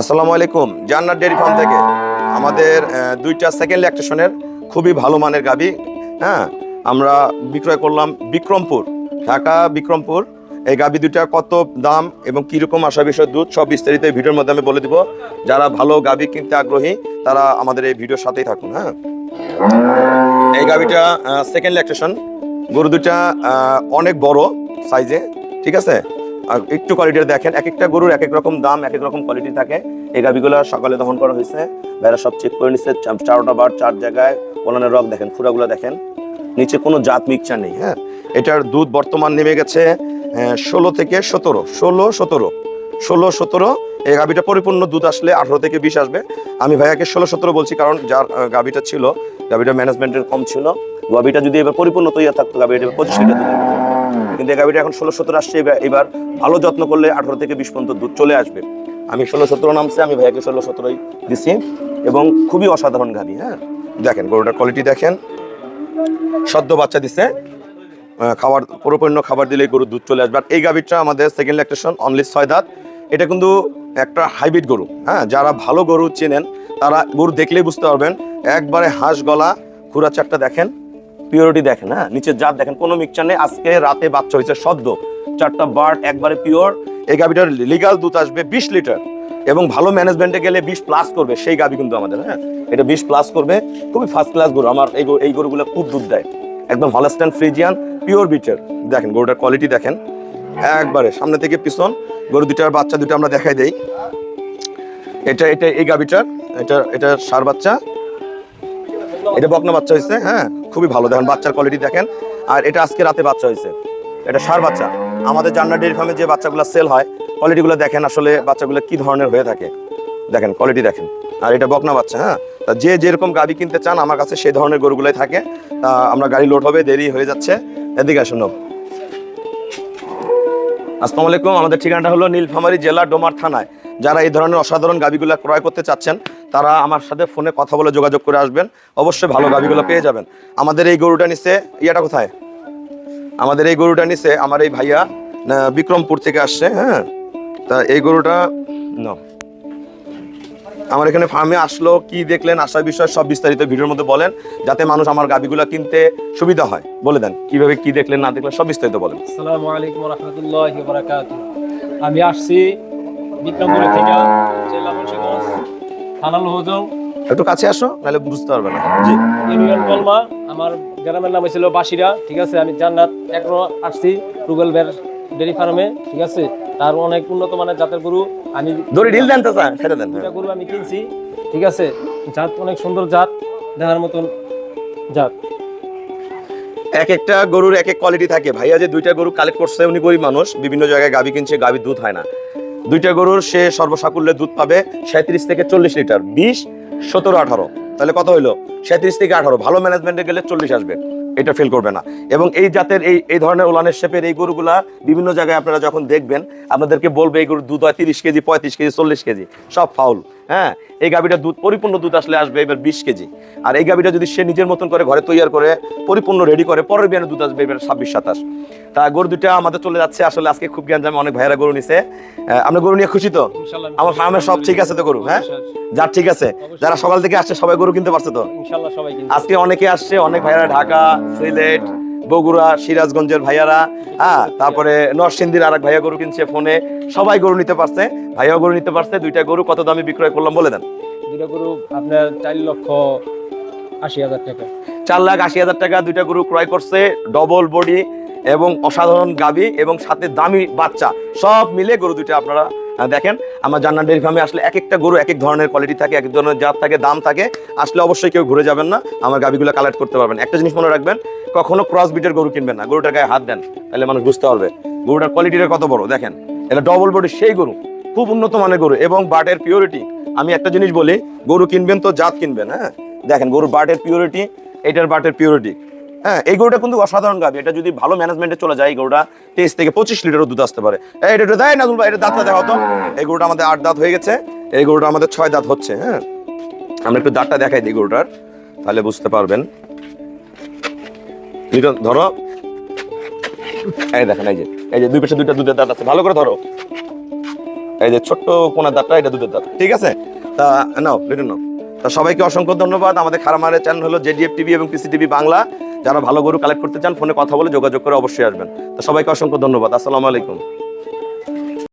আসসালামু আলাইকুম, জান্নাত ডেয়ারি ফার্ম থেকে। আমাদের দুইটা সেকেন্ড ল্যাকটেশনের খুবই ভালো মানের গাবি হ্যাঁ? আমরা বিক্রয় করলাম বিক্রমপুর, ঢাকা বিক্রমপুর। এই গাবি দুইটা কত দাম এবং কীরকম আসা বিষয় দুধ, সব বিস্তারিত এই ভিডিওর মধ্যে আমি বলে দিব। যারা ভালো গাবি কিনতে আগ্রহী, তারা আমাদের এই ভিডিওর সাথেই থাকুন হ্যাঁ? এই গাবিটা সেকেন্ড ল্যাকটেশন গরু দুটা অনেক বড় সাইজে ঠিক আছে? একটু কোয়ালিটির দেখেন এক একটা গরুর এক এক রকম দাম এক এক রকম কোয়ালিটি থাকে। এই গাবিগুলো সকালে দহন করা হয়েছে। ভাইরা সব চেক করে নিচ্ছে চারোটা বার, চার জায়গায় ওনানের রক দেখেন, খুঁড়াগুলো দেখেন। নিচে কোনো জাত মিক্সচার নেই হ্যাঁ? এটার দুধ বর্তমান নেমে গেছে ষোলো থেকে সতেরো, ষোলো সতেরো ষোলো, সতেরো। এই গাবিটা পরিপূর্ণ দুধ আসলে আঠেরো থেকে বিশ আসবে। আমি ভাইয়াকে ষোলো, সতেরো বলছি কারণ যার গাবিটা ছিল গাবিটা ম্যানেজমেন্টের কম ছিল। গাবিটা যদি এবার পরিপূর্ণ তৈরি থাকতো এবার পঁচিশ লিটার। কিন্তু এই গাবিটা এখন ষোলো সতেরো আসছে। এবার- ভালো যত্ন করলে আঠারো থেকে বিশ পর্যন্ত দুধ চলে আসবে। আমি ষোলো সতেরো নামছে, আমি ভাইয়াকে ষোলো সতেরোই দিছি। এবং খুবই অসাধারণ গাবি হ্যাঁ? দেখেন, গরুটার কোয়ালিটি দেখেন। সদ্য বাচ্চা দিছে। খাবার পরিপূর্ণ খাবার দিলে গরুর দুধ চলে আসবে। আর এই গাভীরটা আমাদের সেকেন্ড ল্যাকটেশন অনলি ছয় দাঁত। এটা কিন্তু একটা হাইব্রিড গরু হ্যাঁ? যারা ভালো গরু চেনেন, তারা গরু দেখলেই বুঝতে পারবেন। একবারে হাঁস গলা, খুরা চারটা দেখেন। পিওরিটি দেখেন হ্যাঁ? নিচের জাত দেখেন, কোনো মিক্সচার নেই। আজকে রাতে বাচ্চা হয়েছে সদ্য। চারটা বার্ড একবারে পিওর এই গাভীটার লিগাল দুধ আসবে বিশ লিটার এবং ভালো ম্যানেজমেন্টে গেলে বিশ প্লাস করবে। সেই গাভী কিন্তু আমাদের হ্যাঁ? এটা বিশ প্লাস করবে। খুবই ফার্স্ট ক্লাস গরু। আমার এই এই গরুগুলো খুব দুধ দেয়। একদম হলস্টান ফ্রিজিয়ান পিওর বিটের দেখেন, গরুটার কোয়ালিটি দেখেন। একবারে সামনে থেকে পিছন। গরু দুটার বাচ্চা দুটো আমরা দেখাই দেই। এটা এটা এই গাবিটার এটা এটা সার বাচ্চা। এটা বকনা বাচ্চা হয়েছে হ্যাঁ? খুবই ভালো। দেখেন, বাচ্চার কোয়ালিটি দেখেন। আর এটা আজকে রাতে বাচ্চা হয়েছে। এটা সার বাচ্চা। আমাদের জান্নার ডেয়ারি ফার্মে যে বাচ্চাগুলো সেল হয় কোয়ালিটিগুলো দেখেন আসলে বাচ্চাগুলো কি ধরনের হয়ে থাকে। দেখেন কোয়ালিটি দেখেন। আর এটা বকনা বাচ্চা হ্যাঁ? তা যে যেরকম গাড়ি কিনতে চান, আমার কাছে সেই ধরনের গরুগুলোই থাকে। তা আমরা গাড়ি লোড হবে, দেরি হয়ে যাচ্ছে। এদিকে আসুন আসসালামু আলাইকুম। আমাদের ঠিকানাটা হলো নীলফামারী জেলা ডোমার থানায়। যারা এই ধরনের অসাধারণ গাবিগুলো ক্রয় করতে চাচ্ছেন তারা আমার সাথে ফোনে কথা বলে যোগাযোগ করে আসবেন। অবশ্যই ভালো গাবিগুলো পেয়ে যাবেন। আমাদের এই গরুটা নিচে ইয়েটা কোথায়? আমাদের এই গরুটা নিচে আমার এই ভাইয়া বিক্রমপুর থেকে আসছে হ্যাঁ? তা এই গরুটা, ন। আমার এখানে ফার্মে আসলো, কি দেখলেন আসার বিষয়, সব বিস্তারিত ভিডিওর মধ্যে বলেন, যাতে মানুষ আমার গাবিগুলো কিনতে সুবিধা হয়। বলে দেন, কীভাবে কি দেখলেন, না দেখলেন, সব বিস্তারিত বলেন। আমি আসছি বিক্রমপুর থেকে থানা লোহজং একটু কাছে আসো নাহলে বুঝতে পারবে না। জি। ইউনিয়ন বলমা আমার গ্রামের নাম ছিল বাসিরা ঠিক আছে? আমি জান্নাত এখনও আসছি রুবেল বের ডেরি ফার্মে ঠিক আছে? তার অনেক উন্নত মানের জাতের গরু আমি দড়ি ঢিল দেন স্যার ছেড়ে দেন। দুটা গরু আমি কিনছি ঠিক আছে? জাত অনেক সুন্দর জাত দেখার মতন জাত। এক একটা গরুর এক এক কোয়ালিটি থাকে। ভাইয়া যে দুইটা গরু কালেক্ট করছে উনি গরিব মানুষ বিভিন্ন জায়গায় গাবি কিনছে গাবির দুধ হয় না। দুইটা গরুর সে সর্বসাকুল্যে দুধ পাবে সাঁত্রিশ থেকে চল্লিশ লিটার, বিশ, সতেরো, আঠারো। তাহলে কত হইল? সাঁত্রিশ থেকে আঠারো। ভালো ম্যানেজমেন্টে গেলে চল্লিশ আসবে। এটা ফেল করবে না। এবং এই জাতের এই এই ধরনের ওলানের শেপের এই গরুগুলা বিভিন্ন জায়গায় আপনারা যখন দেখবেন, আপনাদেরকে বলবে এই গরুর দুধ হয় তিরিশ কেজি, পঁয়ত্রিশ কেজি, চল্লিশ কেজি। সব ফাউল হ্যাঁ? এই গাভিটা দুধ, পরিপূর্ণ দুধ আসলে আসবে এবার বিশ কেজি। আর এই গাভিটা যদি সে নিজের মতন করে ঘরে তৈরি করে, পরিপূর্ণ রেডি করে, পরের বিয়ানে দুধ আসবে এবার ছাব্বিশ, সাতাশ। তা গরু দুটা আমাদের চলে যাচ্ছে। আসলে আজকে খুব জ্ঞান জামে অনেক ভাইয়েরা গরু নিছে। আমরা গরু নিয়ে খুশি তো? আমার ফার্মে সব ঠিক আছে তো গরু হ্যাঁ? যার ঠিক আছে। যারা সকাল থেকে আসছে সবাই গরু কিনতে পারছে তো? আজকে অনেকে আসছে অনেক ভাইয়ারা ঢাকা সিলেট বগুড়া সিরাজগঞ্জের ভাইয়ারা হ্যাঁ? তারপরে নরসিংদীর আর এক ভাইয়া গরু কিনছে ফোনে। সবাই গরু নিতে পারছে ভাইয়া গরু নিতে পারছে। দুইটা গরু কত দামে বিক্রয় করলাম বলে দেন। গরু আপনার চার লক্ষ আশি হাজার টাকা। চার লাখ আশি হাজার টাকা দুইটা গরু ক্রয় করছে ডবল বডি এবং অসাধারণ গাবি এবং সাথে দামি বাচ্চা। সব মিলে গরু দুইটা আপনারা দেখেন, আমার জান্নার ডেয়ারি ফার্মে আসলে এক একটা গরু এক এক ধরনের কোয়ালিটি থাকে, এক এক ধরনের জাত থাকে, দাম থাকে। আসলে অবশ্যই কেউ ঘুরে যাবেন না, আমার গাবিগুলো কালেক্ট করতে পারবেন। একটা জিনিস মনে রাখবেন, কখনো ক্রস বিটের গরু কিনবেন না। গরুটার গায়ে হাত দেন, তাহলে মানুষ বুঝতে পারবে গরুটার কোয়ালিটিটা কত বড়। দেখেন, এটা ডবল বডি সেই গরু, খুব উন্নত মানের গরু এবং বাটের পিওরিটি আমি একটা জিনিস বলি, গরু কিনবেন তো জাত কিনবেন হ্যাঁ? দেখেন, গরুর বাটের পিওরিটি এটার বাটের পিওরিটি হ্যাঁ এই গরুটা কিন্তু অসাধারণ গাবি। এটা যদি ভালো ম্যানেজমেন্টে চলে যায়, এই গরুটা তেইশ থেকে পঁচিশ লিটারও দুধ আসতে পারে। এটা একটু দেয় নাজুল এটা দাঁতটা দেখাও তো। এই গরুটা আমাদের আট দাঁত হয়ে গেছে। এই গরুটা আমাদের ছয় দাঁত হচ্ছে হ্যাঁ। আমরা একটু দাঁতটা দেখাই দিই গরুটার, তাহলে বুঝতে পারবেন। ধরো। এই দেখেন, এই যে এই যে দুই পাশে দুইটা দুধের দাঁত আছে। ভালো করে ধরো। এই যে ছোট্ট কোনা দাঁতটা, এটা দুধের দাঁত। ঠিক আছে? তা, নাও, লিটন নাও। তা সবাইকে অসংখ্য ধন্যবাদ। আমাদের খারামারের চ্যানেল হলো জেডিএফ টিভি এবং পিসি টিভি বাংলা। যারা ভালো গরু কালেক্ট করতে চান ফোনে কথা বলে যোগাযোগ করে অবশ্যই আসবেন। তা সবাইকে অসংখ্য ধন্যবাদ। আসসালামু আলাইকুম।